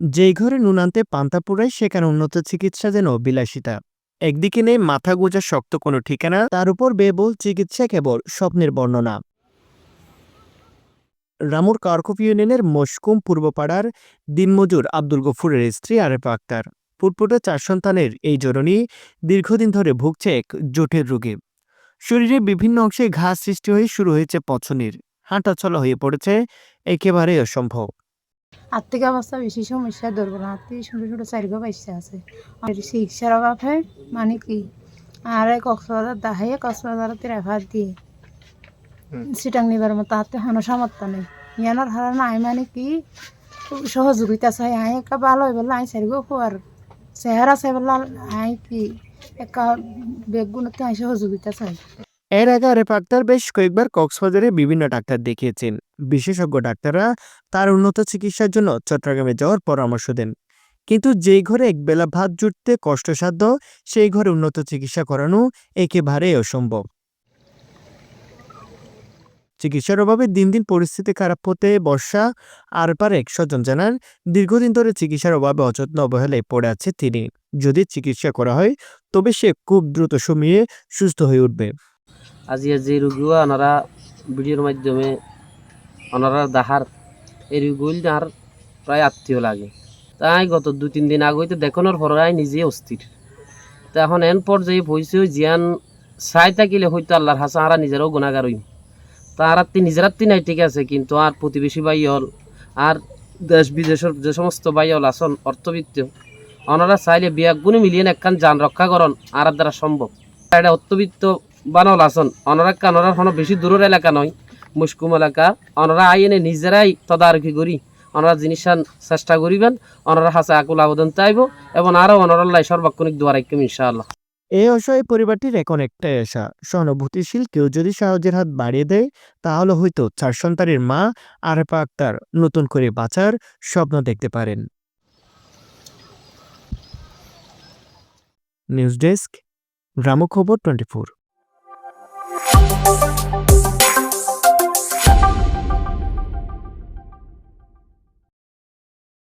যেই ঘরে নুন আনতে পান্তা পুরায় সেখানে উন্নত চিকিৎসা যেন বিলাসিতা। একদিকে নেই মাথা গোজার শক্ত কোনো ঠিকানা, তার উপর বেবল চিকিৎসা কেবল স্বপ্নের বর্ণনা। রামুর কারকুপ ইউনিয়নের মশকুম পূর্বপাড়ার দিনমজুর আব্দুল গফুরের স্ত্রী আরেফা আক্তার। পুটপুটে চার সন্তানের এই জননী দীর্ঘদিন ধরে ভুগছে এক জোটের রোগে। শরীরে বিভিন্ন অংশে ঘা সৃষ্টি হয়ে শুরু হয়েছে পছনির। হাঁটা চলা হয়ে পড়েছে একেবারে অসম্ভব। আর্থিক অবস্থা বেশি সমস্যা ধরবো না। আর্থিক ছোটো ছোটো চারিগো পয়সা আছে। আর চিকিৎসার অভাবে মানে কি? আর এই কক্সবাজার দাহাইয়ে কক্সবাজারতে রেফার দিয়ে সিটাং নিবার মতো হাতে হানো সামর্থ্য নেই। ইয়ানোর হারা নাই মানে কি? সহযোগিতা চাই। আই একা ভালো হয়ে বললে আই চারিগো খোয়ার চেহারা চাই বললে আই কি? একা বেগুনতে আই সহযোগিতা চাই। এর আগে আরেফ আক্তার বেশ কয়েকবার কক্সবাজারে বিভিন্ন ডাক্তার দেখিয়েছেন। বিশেষজ্ঞ ডাক্তাররা তার উন্নত চিকিৎসার জন্য চট্টগ্রামে যাওয়ার পরামর্শ দেন। কিন্তু যেই ঘরে একবেলা ভাত জুটতে কষ্টসাধ্য, সেই ঘরে উন্নত চিকিৎসা করানো একেবারে অসম্ভব। চিকিৎসার অভাবে দিন দিন পরিস্থিতি খারাপ হতে, বর্ষা আর পারেক স্বজন জানান, দীর্ঘদিন ধরে চিকিৎসার অভাবে অযত্ন অবহেলায় পড়ে আছে তিনি। যদি চিকিৎসা করা হয়, তবে সে খুব দ্রুত সময়ে সুস্থ হয়ে উঠবে। আজিয়া যে রোগীও ওনারা ভিডিওর মাধ্যমে ওনারা দাহার এই রোগীগুলি আর প্রায় আত্মীয় লাগে। তাই গত দু তিন দিন আগে হইতে দেখানোর পর আই নিজে অস্থির। তা এখন এন পর্যায়ে পয়সে জিয়ান চাই থাকিলে হয়তো আল্লাহর হাসা হারা নিজেরাও গুণাগার হইম। তি নিজেরাত্তি নাই, ঠিক আছে, কিন্তু আর প্রতিবেশী বাই হল আর দেশ বিদেশের যে সমস্ত বাই হল আসন অর্থবিত্ত, ওনারা চাইলে বিয়া গুণে মিলিয়ে একখান যান রক্ষা করন, আর দ্বারা সম্ভব। এটা অর্থবিত্ত বানল আসন অনরা কানরা কোনো বেশি দূরের এলাকা নয় মুশকুম এলাকা। অনরা আইনে নিজেরাই তদারকি করি। অনরা জিনিস চেষ্টা করিবেন। অনরা হাসে আকুল আবেদন চাইব এবং আরও অনরাল্লাই সর্বাক্ষণিক দোয়ার রাখবেন ইনশাআল্লাহ। এই অসহায় পরিবারটির এখন একটাই আশা, সহানুভূতিশীল কেউ যদি সাহায্যের হাত বাড়িয়ে দেয়, তাহলে হয়তো চার সন্তানের মা আরেফা আক্তার নতুন করে বাঁচার স্বপ্ন দেখতে পারেন। News desk, Gramkhabar twenty four.